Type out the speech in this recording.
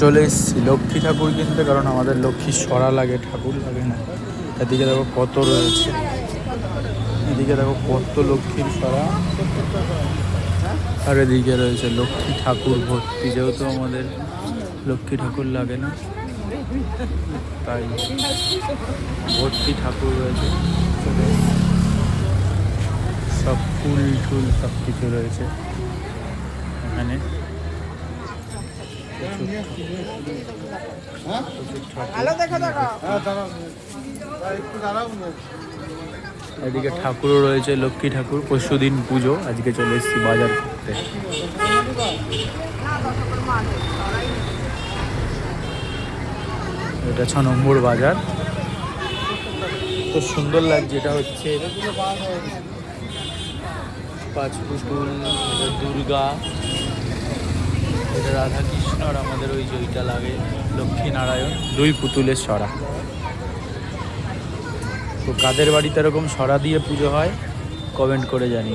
চলে এসেছি। লক্ষ্মী ঠাকুর কিনতে, কারণ আমাদের লক্ষ্মী সরা লাগে, ঠাকুর লাগে না। এদিকে দেখো কত রয়েছে। এদিকে দেখো কত লক্ষ্মীর সরা। আর এদিকে রয়েছে লক্ষ্মী ঠাকুর ভর্তি, যেহেতু আমাদের লক্ষ্মী ঠাকুর লাগে না, তাই ভর্তি ঠাকুর রয়েছে। সব ফুল টুল সব কিছু রয়েছে। এখানে এদিকে ঠাকুরও রয়েছে লক্ষ্মী ঠাকুর পরশু দিন পুজো আজকে চলে এসেছি বাজার করতে। এটা ছ নম্বর বাজার। তো সুন্দর লাগছে এটা হচ্ছে পাঁচ পুতুল দুর্গা। এটা রাধা কৃষ্ণ আর আমাদের ওই জয়টা লাগে, লক্ষ্মীনারায়ণ। দুই পুতুলের সরা। তো কাদের বাড়িতে এরকম সরা দিয়ে পুজো হয় কমেন্ট করে জানি